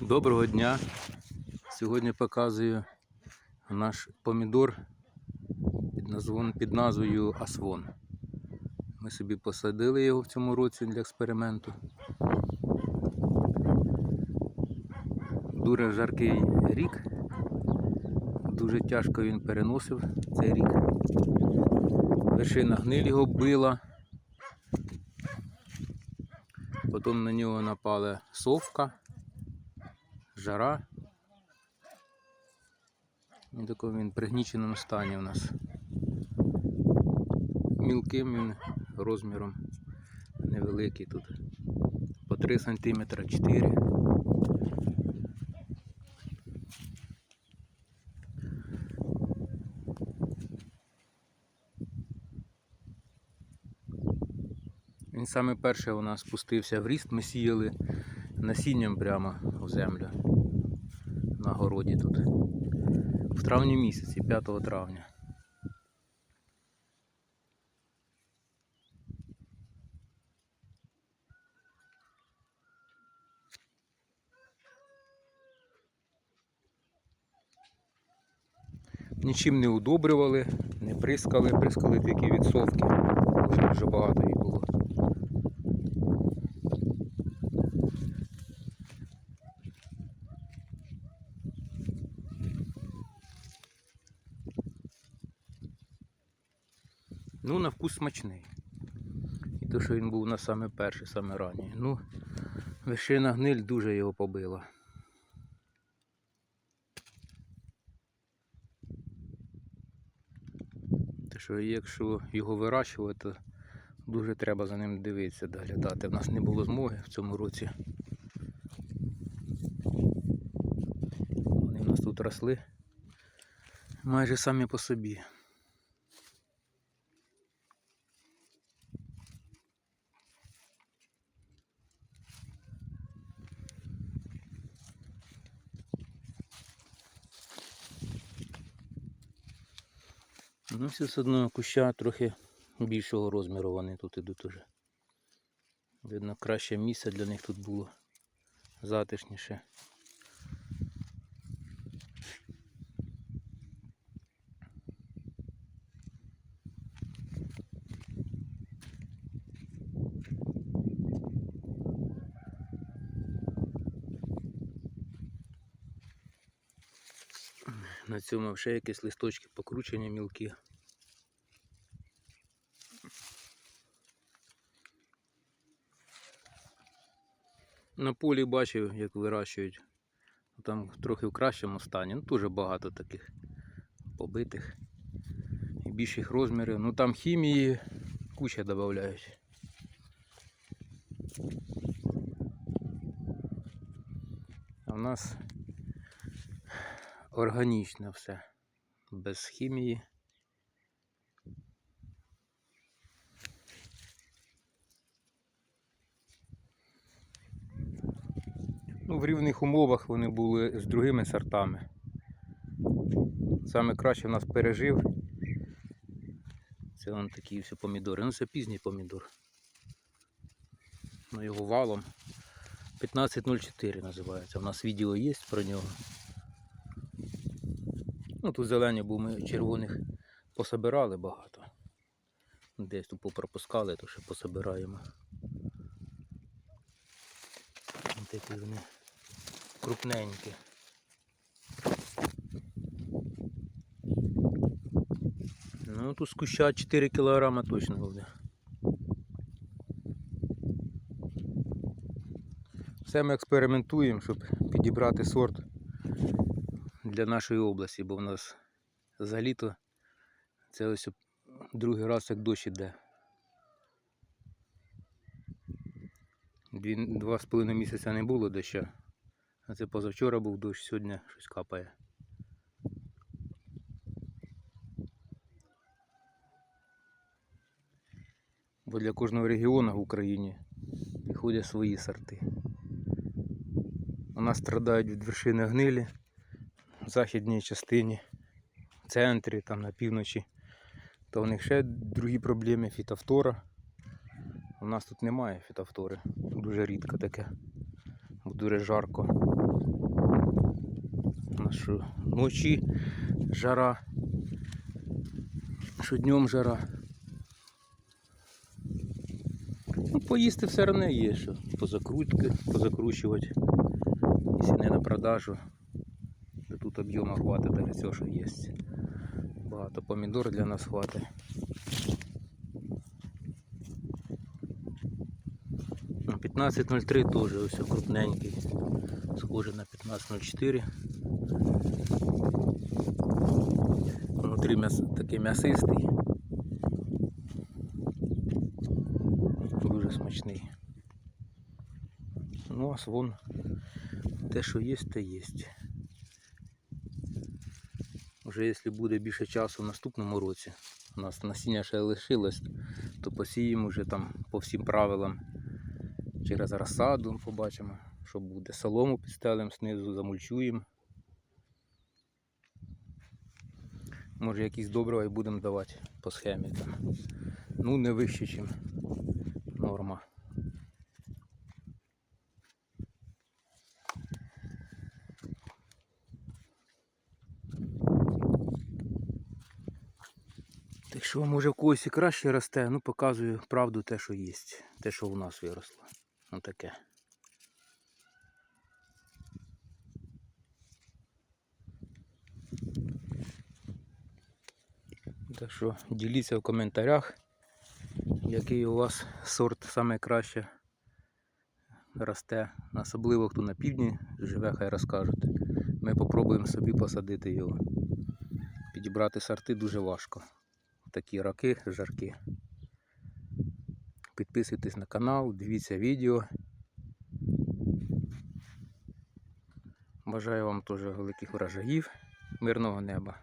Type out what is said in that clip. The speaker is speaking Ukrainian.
Доброго дня! Сьогодні показую наш помідор під, назвою Асвон. Ми собі посадили його в цьому році для експерименту. Дуже жаркий рік. Дуже тяжко він переносив цей рік. Вершина гниль його била. Потім на нього напала совка жара. І такий він в пригніченому стані у нас. Мілким він розміром невеликий тут. По 3 см 4 Він саме перший у нас спустився в ріст, ми сіяли насінням прямо в землю на городі тут. В травні місяці, 5 травня. Нічим не удобрювали, не прискали, прискали тільки від совки. Дуже дуже багато їх було. Ну, на вкус смачний. І то, що він був на саме перший, саме ранній. Ну, вершина гниль дуже його побила. Те, що якщо його вирощувати, то дуже треба за ним дивитися, доглядати. В нас не було змоги в цьому році. Вони в нас тут росли майже самі по собі. Ну, все з одного куща трохи більшого розміру вони тут ідуть уже. Видно, краще місце для них тут було затишніше. На цьому ще якісь листочки покручені мілкі. На полі бачив, як вирощують. Там трохи в кращому стані. Ну, дуже багато таких побитих і більших розмірів. Ну там хімії куча додають. А в нас органічне все, без хімії. Ну, в рівних умовах вони були з другими сортами. Саме краще в нас пережив. Це вон такі всі помідори. Ну це пізній помідор. Ну його валом. 1504 називається. У нас відео є про нього. Ну тут зелені, бо ми червоних пособирали багато. Десь тут попропускали, то ще пособираємо. Такі вони крупненькі. Ну тут з куща 4 кг точно буде. Все ми експериментуємо, щоб підібрати сорт для нашої області, бо в нас за літо це ось другий раз як дощ іде. Два з половиною місяця не було доща. Це позавчора був дощ, сьогодні щось капає. Бо для кожного регіону в Україні підходять свої сорти. У нас страдають від вершини гнилі в західній частині, в центрі, там на півночі. То у них ще другі проблеми фітофтора. У нас тут немає фітофтори. Дуже рідко таке. Бо дуже жарко. Що вночі жара, що днем жара. Ну, поїсти все одно є, що позакрутки, позакручувати. Якщо не на продажу, то тут об'єму хватить навіть все, що є. Багато помідор для нас хватить. Ну, 15.03 теж ось крупненький. Схоже на 15.04. Внутрі м'яс... такий м'ясистий. Дуже смачний. Ну, а вон те, що є, те є. Вже якщо буде більше часу в наступному році, у нас насіння ще лишилось, то посіємо вже там по всім правилам через розсаду побачимо, що буде. Солому підстелимо знизу, замульчуємо. Може якісь добрива і будемо давати по схемі там. Ну, не вище, ніж норма. Так що, може в когось і краще росте, ну показую правду те, що є, те, що у нас виросло. Ну таке. Так що діліться в коментарях, який у вас сорт саме краще росте. Особливо хто на півдні живе, хай розкажуть. Ми попробуємо собі посадити його. Підібрати сорти дуже важко. Такі раки, жарки. Підписуйтесь на канал, дивіться відео. Бажаю вам теж великих врожаїв, мирного неба.